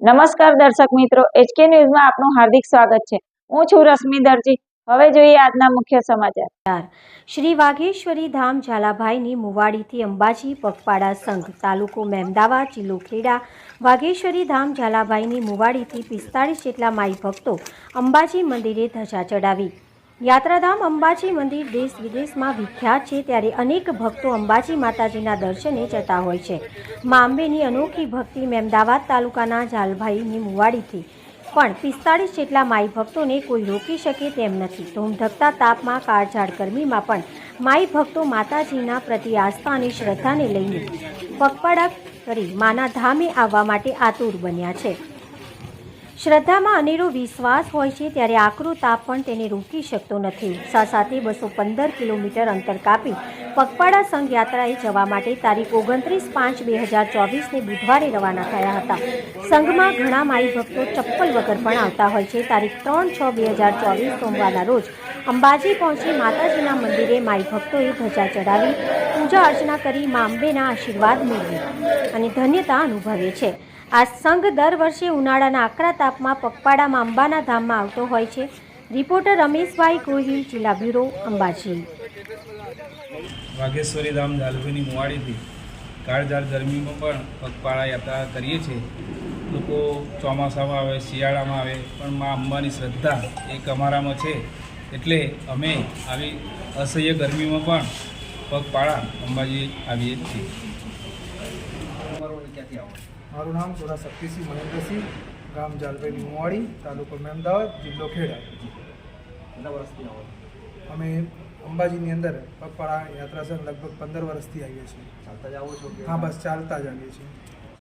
નમસ્કાર દર્શક મિત્રો એચકે ન્યૂઝમાં આપનું હાર્દિક સ્વાગત છે. હું છું રશ્મિ દરજી. હવે જોઈએ આજના મુખ્ય સમાચાર. શ્રી વાઘેશ્વરી ધામ ઝાલાભાઈની મુવાડીથી અંબાજી, પગપાળા સંઘ, તાલુકો મહેમદાવાદ, જિલ્લો ખેડા. વાઘેશ્વરી ધામ ઝાલાભાઈની મુવાડીથી પિસ્તાળીસ જેટલા માઈ ભક્તો અંબાજી મંદિરે ધજા ચડાવી. યાત્રાધામ અંબાજી મંદિર દેશ વિદેશમાં વિખ્યાત છે ત્યારે અનેક ભક્તો અંબાજી માતાજીના દર્શને જતા હોય છે. મા અંબેની અનોખી ભક્તિ મેમદાવાદ તાલુકાના ઝાલભાઈની મુવાડીથી. પણ પિસ્તાળીસ જેટલા માઈ ભક્તોને કોઈ રોકી શકે તેમ નથી. ધૂમધકતા તાપમાં કાળઝાળ ગરમીમાં પણ માઈ ભક્તો માતાજીના પ્રતિ આસ્થા અને શ્રદ્ધાને લઈને પગપાળા કરી માના ધામે આવવા માટે આતુર બન્યા છે. શ્રદ્ધામાં અનેરો વિશ્વાસ હોય છે ત્યારે આકરો તાપ પણ તેને રોકી શકતો નથી. સાથે બસો પંદર કિલોમીટર અંતર કાપી પગપાળા સંઘ યાત્રાએ જવા માટે તારીખ ઓગણત્રીસ પાંચ બે હજાર ચોવીસને બુધવારે રવાના થયા હતા. સંઘમાં ઘણા માઈ ભક્તો ચપ્પલ વગર પણ આવતા હોય છે. તારીખ ત્રણ છ બે હજાર ચોવીસ સોમવારના રોજ અંબાજી પહોંચી માતાજીના મંદિરે માઈ ભક્તોએ ધજા ચડાવી પૂજા અર્ચના કરી મા અંબેના આશીર્વાદ મેળવી અને ધન્યતા અનુભવે છે. આ સંઘ દર વર્ષે ઉનાળાના આકરા તાપમાં પગપાળામાં અંબાના ધામમાં આવતો હોય છે. રિપોર્ટર રમેશભાઈ ગોહિલ જિલ્લા બ્યુરો અંબાજી. વાઘેશ્વરી ધામ જાલભાઈની મુવાડીથી કાળઝાળ ગરમીમાં પણ પગપાળા યાત્રા કરીએ છીએ. લોકો ચોમાસામાં આવે શિયાળામાં આવે પણ મા અંબાની શ્રદ્ધા એક અમારામાં છે. એટલે અમે આવી અસહ્ય ગરમીમાં પણ પગપાળા અંબાજી આવીએ છીએ. મારું નામ સોરા શક્તિસિંહ મહેન્દ્રસિંહ ગામ જાલભાઈ મુવાડી તાલુકો મહેમદાવાદ જિલ્લો ખેડા. અમે અંબાજીની અંદર પગપાળા યાત્રા સર લગભગ પંદર વર્ષથી આવીએ છીએ. હા બસ ચાલતા જ આવીએ છીએ.